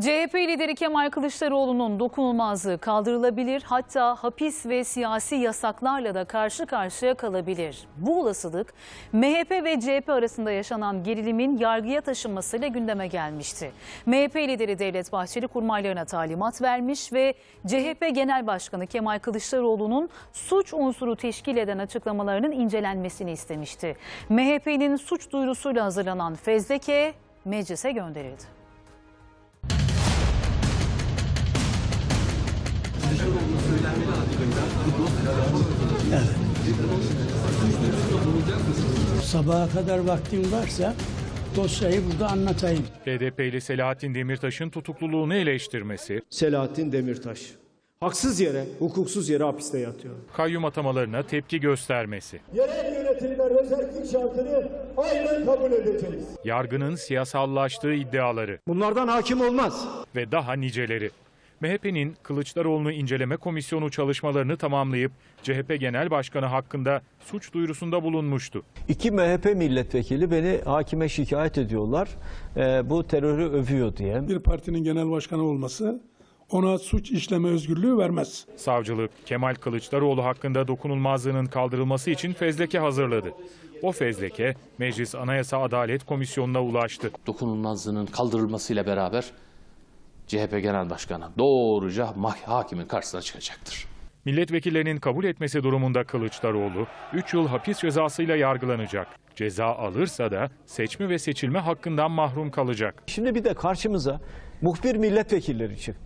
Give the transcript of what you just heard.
CHP lideri Kemal Kılıçdaroğlu'nun dokunulmazlığı kaldırılabilir hatta hapis ve siyasi yasaklarla da karşı karşıya kalabilir. Bu olasılık MHP ve CHP arasında yaşanan gerilimin yargıya taşınmasıyla gündeme gelmişti. MHP lideri Devlet Bahçeli kurmaylarına talimat vermiş ve CHP Genel Başkanı Kemal Kılıçdaroğlu'nun suç unsuru teşkil eden açıklamalarının incelenmesini istemişti. MHP'nin suç duyurusuyla hazırlanan fezleke meclise gönderildi. Sabaha kadar vaktim varsa dosyayı burada anlatayım. HDP'li Selahattin Demirtaş'ın tutukluluğunu eleştirmesi, Selahattin Demirtaş. Haksız yere, hukuksuz yere hapiste yatıyor. kayyum atamalarına tepki göstermesi, yerel yönetimler özellik şartını aynen kabul edeceğiz. yargının siyasallaştığı iddiaları Bunlardan hakim olmaz. ve daha niceleri. MHP'nin Kılıçdaroğlu'nu inceleme komisyonu çalışmalarını tamamlayıp CHP Genel Başkanı hakkında suç duyurusunda bulunmuştu. İki MHP milletvekili beni hakime şikayet ediyorlar. Ee, bu terörü övüyor diye. bir partinin genel başkanı olması ona suç işleme özgürlüğü vermez. Savcılık Kemal Kılıçdaroğlu hakkında dokunulmazlığının kaldırılması için fezleke hazırladı. O fezleke Meclis Anayasa Adalet Komisyonu'na ulaştı. dokunulmazlığının kaldırılmasıyla beraber CHP Genel Başkanı doğruca hakimin karşısına çıkacaktır. Milletvekillerinin kabul etmesi durumunda Kılıçdaroğlu 3 yıl hapis cezasıyla yargılanacak. Ceza alırsa da seçme ve seçilme hakkından mahrum kalacak. Şimdi bir de karşımıza muhbir milletvekilleri çıktı.